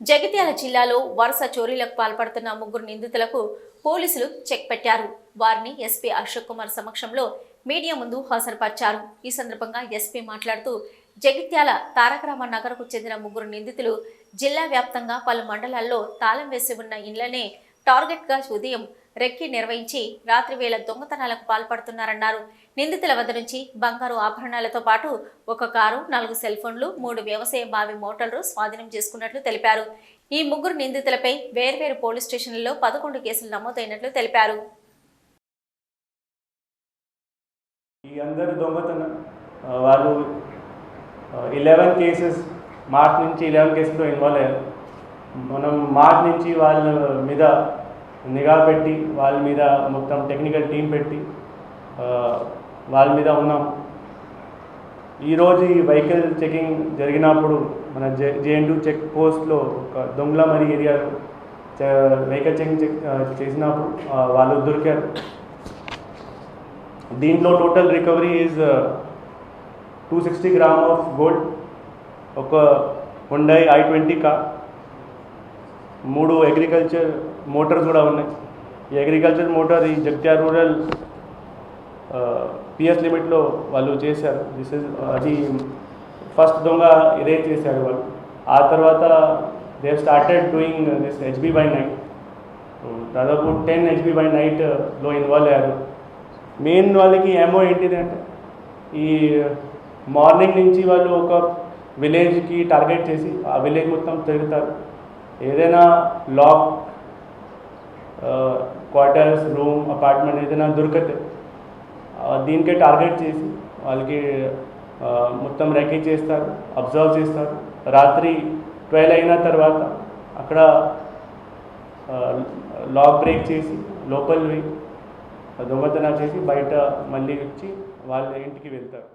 జగిత్యాల జిల్లాలో వరుస చోరీలకు పాల్పడుతున్న ముగ్గురు నిందితులకు పోలీసులు చెక్ పెట్టారు. వారిని ఎస్పీ అశోక్ కుమార్ సమక్షంలో మీడియా ముందు హాజరుపరిచారు. ఈ సందర్భంగా ఎస్పీ మాట్లాడుతూ జగిత్యాల తారకరామ నగర్కు చెందిన ముగ్గురు నిందితులు జిల్లా వ్యాప్తంగా పలు మండలాల్లో తాళం వేసి ఉన్న ఇండ్లనే టార్గెట్గా ఉదయం రెక్కి నిర్వహించి రాత్రి వేళ దొంగతనాలకు పాల్పడుతున్నారన్నారు. నిందితుల వద్ద నుంచి బంగారు ఆభరణాలతో పాటు ఒక కారు నాలుగు సెల్ ఫోన్లు మూడు వ్యవసాయ బావి మోటార్లు స్వాధీనం చేసుకున్నట్లు తెలిపారు. ఈ ముగ్గురు నిందితులపై వేర్వేరు పోలీస్ స్టేషన్లలో పదకొండు కేసులు నమోదైనట్లు తెలిపారు. ఈ అందరు దొంగతనం వాళ్ళు ఇలెవెన్ కేసెస్ మార్చ్ నుంచి ఇలెవెన్ కేసులో ఇన్వాల్వ్ అయ్యారు. మనం మార్చ్ నుంచి వాళ్ళ మీద నిఘా పెట్టి వాళ్ళ మీద మొత్తం టెక్నికల్ టీం పెట్టి వాళ్ళ మీద ఉన్నాం. ఈరోజు ఈ వెహికల్ చెకింగ్ జరిగినప్పుడు మన జే జేఎన్టూ చెక్ పోస్ట్లో ఒక దొంగలమరి ఏరియాలో వెహికల్ చెకింగ్ చెక్ చేసినప్పుడు వాళ్ళు దొరికారు. దీంట్లో total recovery is two sixty gram of gold ఒక హుండై ఐ ట్వంటీ కార్ మూడు అగ్రికల్చర్ మోటార్స్ కూడా ఉన్నాయి. ఈ అగ్రికల్చర్ మోటార్ ఈ జగిత్యాల రూరల్ పిఎస్ లిమిట్లో వాళ్ళు చేశారు. దిస్ ఇస్ అది ఫస్ట్ దొంగ ఇదే చేశారు వాళ్ళు. ఆ తర్వాత they started doing this HB by night దాదాపు టెన్ హెచ్బి బై నైట్లో ఇన్వాల్వ్ అయ్యారు. మెయిన్ వాళ్ళకి ఏమో ఏంటిది అంటే ఈ మార్నింగ్ నుంచి వాళ్ళు ఒక విలేజ్కి టార్గెట్ చేసి ఆ విలేజ్ మొత్తం తిరుగుతారు. ఏదైనా లాక్ క్వార్టర్స్ రూమ్ అపార్ట్మెంట్ ఏదైనా దొరికితే దీనికే టార్గెట్ చేసి వాళ్ళకి మొత్తం రెక్కీ చేస్తారు అబ్జర్వ్ చేస్తారు. రాత్రి ట్వెల్వ్ అయిన తర్వాత అక్కడ లాక్ బ్రేక్ చేసి లోపలివి దొంగతనం చేసి బయట మళ్ళీ వచ్చి వాళ్ళ ఇంటికి వెళ్తారు.